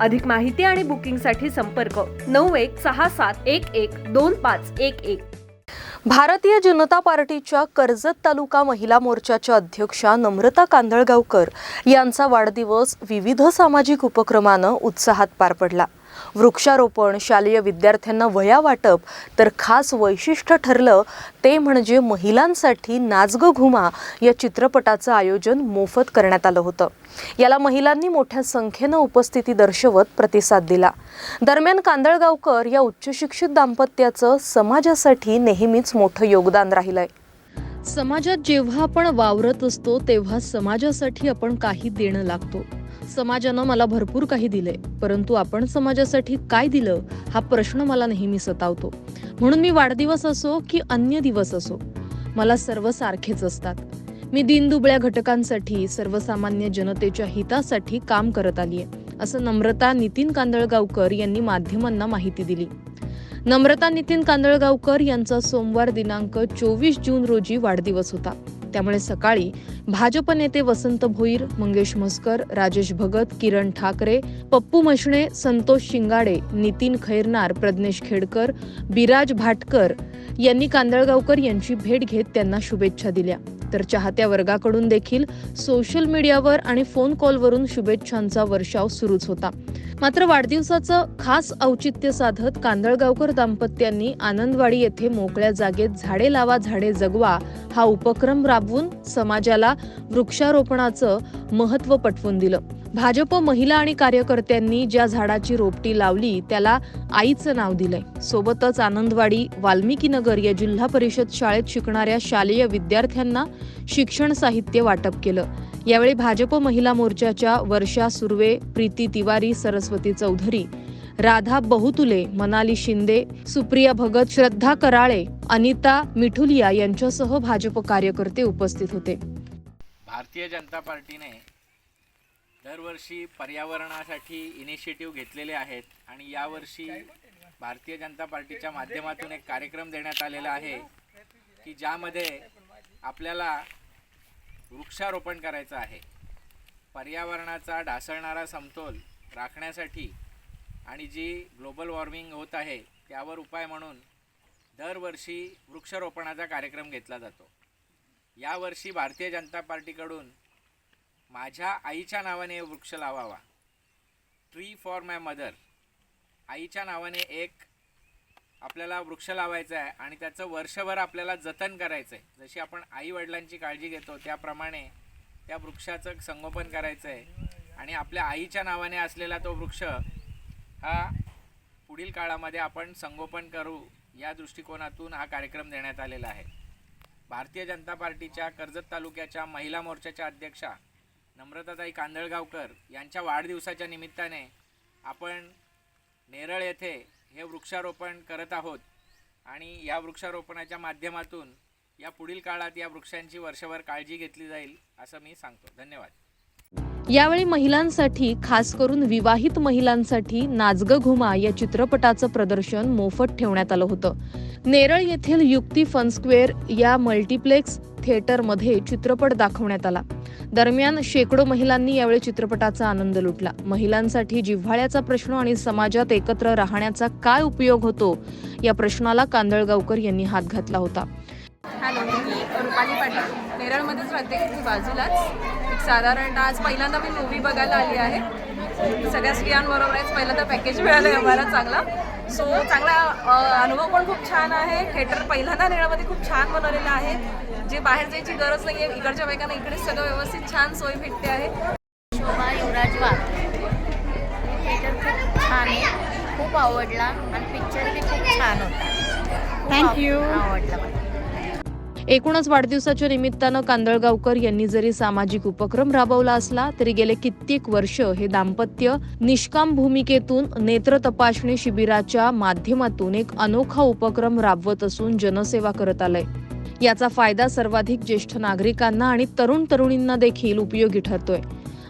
अधिक माहिती आणि बुकिंगसाठी संपर्क नऊ एक सहा सात एक एक दोन पाच एक एक. भारतीय जनता पार्टीच्या कर्जत तालुका महिला मोर्चाच्या अध्यक्षा नम्रता कांदळगावकर यांचा वाढदिवस विविध सामाजिक उपक्रमानं उत्साहात पार पडला. वृक्षारोपण शालेय विद्यार्थ्यांना वया वाटप तर खास वैशिष्ट्य ठरलं ते म्हणजे महिलांसाठी नाचग घुमा या चित्रपटाचं आयोजन मोफत करण्यात आलं होतं. याला महिलांनी मोठ्या संख्येनं उपस्थिती दर्शवत प्रतिसाद दिला. दरम्यान कांदळगावकर या उच्चशिक्षित दाम्पत्याचं समाजासाठी नेहमीच मोठं योगदान राहिलंय. समाजात जेव्हा आपण वावरत असतो तेव्हा समाजासाठी आपण काही देणं लागतो. समाजानं मला भरपूर काही दिले परंतु आपण समाजासाठी काय दिलं हा प्रश्न मला नेहमी सतावतो. म्हणून मी वाढदिवस असो की अन्य दिवस असो मला सर्व सारखेच असतात. मी दिनदुबळ्या घटकांसाठी सर्वसामान्य जनतेच्या हितासाठी काम करत आली आहे असं नम्रता नितीन कांदळगावकर यांनी माध्यमांना माहिती दिली. नम्रता नितीन कांदळगावकर यांचा सोमवार दिनांक चोवीस जून रोजी वाढदिवस होता. त्यामुळे सकाळी भाजप नेते वसंत भोईर मंगेश म्हस्कर राजेश भगत किरण ठाकरे पप्पू मशणे संतोष शिंगाडे नितीन खैरनार प्रज्ञेश खेडकर बिराज भाटकर यांनी कांदळगावकर यांची भेट घेत त्यांना शुभेच्छा दिल्या. तर चाहत्या वर्गाकडून देखील सोशल मीडियावर आणि फोन कॉलवरून शुभेच्छांचा वर्षाव सुरूच होता. मात्र वाढदिवसाचं खास औचित्य साधत कांदळगावकर दाम्पत्यांनी आनंदवाडी येथे मोकळ्या जागेत झाडे लावा झाडे जगवा हा उपक्रम राबवून समाजाला वृक्षारोपणाचं महत्त्व पटवून दिलं. भाजप महिला आणि कार्यकर्त्यांनी ज्या झाडाची रोपटी लावली त्याला आईचं नाव दिलंय. सोबतच आनंदवाडी वाल्मिकी नगर या जिल्हा परिषद शाळेत शिकणाऱ्या शालेय विद्यार्थ्यांना शिक्षण साहित्य वाटप केलं. यावेळी भाजप महिला मोर्चाच्या वर्षा सुर्वे प्रीती तिवारी सरस्वती चौधरी राधा बहुतुले मनाली शिंदे सुप्रिया भगत श्रद्धा कराळे अनिता मिठुलिया यांच्यासह भाजप कार्यकर्ते उपस्थित होते. भारतीय जनता पार्टीने दरवर्षी पर्यावरणासाठी इनिशिएटिव्ह घेतलेले आहेत आणि यावर्षी भारतीय जनता पार्टीच्या माध्यमातून एक कार्यक्रम देण्यात आलेला आहे की ज्यामध्ये आपल्याला वृक्षारोपण करायचं आहे. पर्यावरणाचा ढासळणारा समतोल राखण्यासाठी आणि जी ग्लोबल वॉर्मिंग होत आहे त्यावर उपाय म्हणून दरवर्षी वृक्षारोपणाचा कार्यक्रम घेतला जातो. यावर्षी भारतीय जनता पार्टीकडून माझ्या आईच्या नावाने वृक्ष लावावा. ट्री फॉर माय मदर आईच्या नावाने एक आपल्याला वृक्ष लावायचा आहे आणि त्याचं वर्षभर आपल्याला जतन करायचं आहे जशी आपण आई वडिलांची काळजी घेतो त्याप्रमाणे त्या वृक्षाचं संगोपन करायचं आहे आणि आपल्या आईच्या नावाने असलेला तो वृक्ष हा पुढील काळामध्ये आपण संगोपन करू या दृष्टिकोनातून हा कार्यक्रम देण्यात आलेला आहे. भारतीय जनता पार्टीच्या कर्जत तालुक्याच्या महिला मोर्चाच्या अध्यक्षा नम्रताताई कांदळगावकर यांच्या वाढदिवसाच्या निमित्ताने आपण नेरळ येथे हे वृक्षारोपण करत आहोत. आणि या वृक्षारोपणाच्या माध्यमातून या पुढील काळात या वृक्षांची वर्षभर काळजी घेतली जाईल असं मी सांगतो. धन्यवाद. यावेळी महिलांसाठी खास करून विवाहित महिलांसाठी नाचग घुमा या चित्रपटाचं प्रदर्शन मोफत ठेवण्यात आलं होतं. नेरळ येथील युक्ती फन स्क्वेअर या मल्टिप्लेक्स थिएटरमध्ये चित्रपट दाखवण्यात आला. दरम्यान शेकडो महिलांनी यावेळी चित्रपटाचा आनंद लुटला. महिलांसाठी जिव्हाळ्याचा प्रश्न आणि समाजात एकत्र राहण्याचा काय उपयोग होतो? या प्रश्नाला कांदळगावकर यांनी हात घातला होता. हॅलो मी रुपाली पाटील. नेरळमध्येच राहते इथे बाजूलाच. एक साधारणतः आज पहिल्यांदा मी मूवी बघायला आली आहे. सगळ्या स्त्रियांबरोबरच पहिल्यांदा पॅकेज मिळालं आहे आम्हाला चांगला. सो चांगला अनुभव पण खूप छान आहे. थिएटर पहिल्यांदा नेरळमध्ये खूप छान बनवलेला आहे. जे बाहेर जायची गरज नाही आहे इकडच्या बायकांना इकडेच सगळं व्यवस्थित छान सोय भेटते आहे. शोभा युवराज वाघ थिएटर खूप छान आहे. खूप आवडला आणि पिक्चर बी खूप छान होता. थँक्यू आवडला मला. एकूणच वाढदिवसाच्या निमित्तानं कांदळगावकर यांनी जरी सामाजिक उपक्रम राबवला असला तरी गेले कित्येक वर्ष हे दाम्पत्य निष्काम भूमिकेतून नेत्र तपासणी शिबिराच्या माध्यमातून एक अनोखा उपक्रम राबवत असून जनसेवा करत आलंय. याचा फायदा सर्वाधिक ज्येष्ठ नागरिकांना आणि तरुण तरुणींना देखील उपयोगी ठरतोय.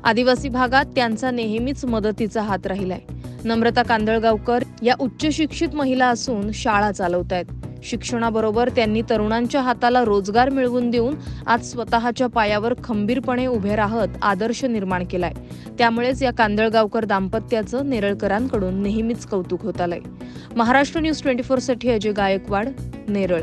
आदिवासी भागात त्यांचा नेहमीच मदतीचा हात राहिलाय. नम्रता कांदळगावकर या उच्च शिक्षित महिला असून शाळा चालवत आहेत शिक्षणाबरोबर त्यांनी तरुणांच्या हाताला रोजगार मिळवून देऊन आज स्वतःच्या पायावर खंबीरपणे उभे राहत आदर्श निर्माण केलाय. त्यामुळेच या कांदळगावकर दाम्पत्याचं नेरळकरांकडून नेहमीच कौतुक होत आलंय. महाराष्ट्र न्यूज ट्वेंटी फोरसाठी अजय गायकवाड नेरळ.